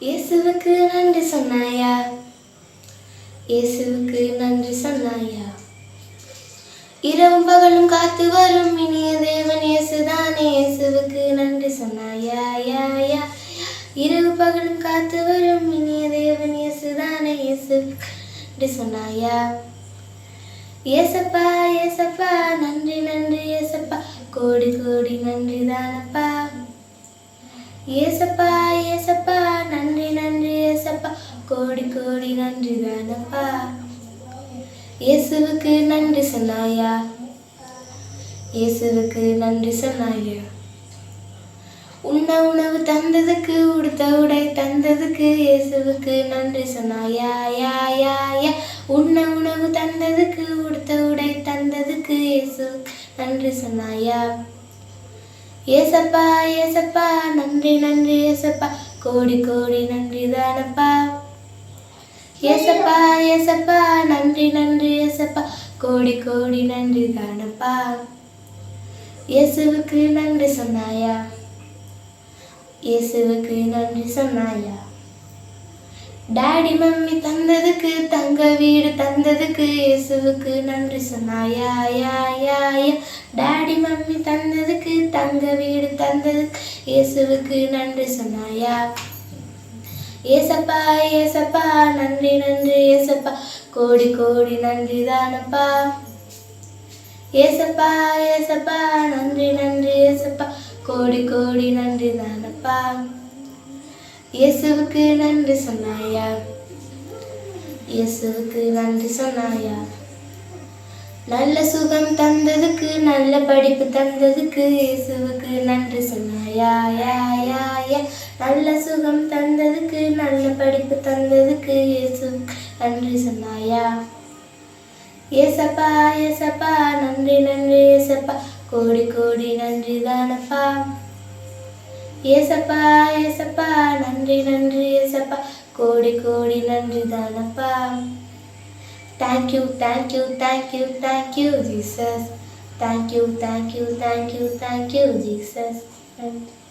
இயேசுவுக்கு நன்றி சொன்னாயா? இயேசுவுக்கு நன்றி சொன்னாயா? இரவும் பகலும் காத்து வரும் இனிய தேவன் இயேசுதானே. இயேசுவுக்கு நன்றி சொன்னாயா? யா யா. இரவு பகலும் காத்து வரும் இனிய தேவன் இயேசுதானே. இயேசுவுக்கு நன்றி சொன்னாயா? ஏசப்பா ஏசப்பா நன்றி நன்றி ஏசப்பா கோடி கோடி நன்றி தானப்பா ஏசப்பா ஏசப்பா நன்றி நன்றி ஏசப்பா. கோடி கோடி நன்றி தானப்பா. இயேசுவுக்கு நன்றி சொன்னாயா? இயேசுவுக்கு நன்றி சொன்னாயா? உண்ண உணவு தந்ததுக்கு உடுத்த உடை தந்ததுக்கு இயேசுவுக்கு நன்றி சொன்னாயா? யா யா யா. உண்ண உணவு தந்ததுக்கு உடுத்த உடை தந்ததுக்கு இயேசுவுக்கு நன்றி சொன்னாயா? ஏசப்பா ஏசப்பா நன்றி நன்றி நன்றி ஏசப்பா. கோடி கோடி நன்றி தானப்பா. ஏசப்பா ஏசப்பா. நன்றி நன்றி ஏசப்பா. கோடி கோடி நன்றி தானப்பா. இயேசுவுக்கு நன்றி சொன்னாயா? இயேசுவுக்கு நன்றி சொன்னாயா? டாடி மம்மி தந்ததுக்கு தங்க வீடு தந்ததுக்கு இயேசுவுக்கு நன்றி சொன்னாயா. யா யா யா டாடி மம்மி தந்ததுக்கு தங்க வீடு தந்ததுக்கு இயேசுவுக்கு நன்றி சொன்னாயா. ஏசப்பா ஏசப்பா நன்றி நன்றி ஏசப்பா. கோடி கோடி நன்றி தானப்பா. ஏசப்பா ஏசப்பா நன்றி நன்றி ஏசப்பா. கோடி கோடி நன்றி தானப்பா. இயேசுவுக்கு நன்றி சொன்னாயா? இயேசுவுக்கு நன்றி சொன்னாயா? நல்ல சுகம் தந்ததுக்கு நல்ல படிப்பு தந்ததுக்கு இயேசுவுக்கு நன்றி சொன்னாயா? யா யா யா. நல்ல சுகம் தந்ததுக்கு நல்ல படிப்பு தந்ததுக்கு இயேசுவுக்கு நன்றி சொன்னாயா? ஏசப்பா ஏசப்பா நன்றி நன்றி ஏசப்பா. கோடி கோடி நன்றி தானப்பா ஏசப்பா ஏசப்பா நன்றி நன்றி ஏசப்பா கோடி கோடி நன்றி தானப்பா thank you thank you thank you thank you Jesus thank you thank you thank you thank you Jesus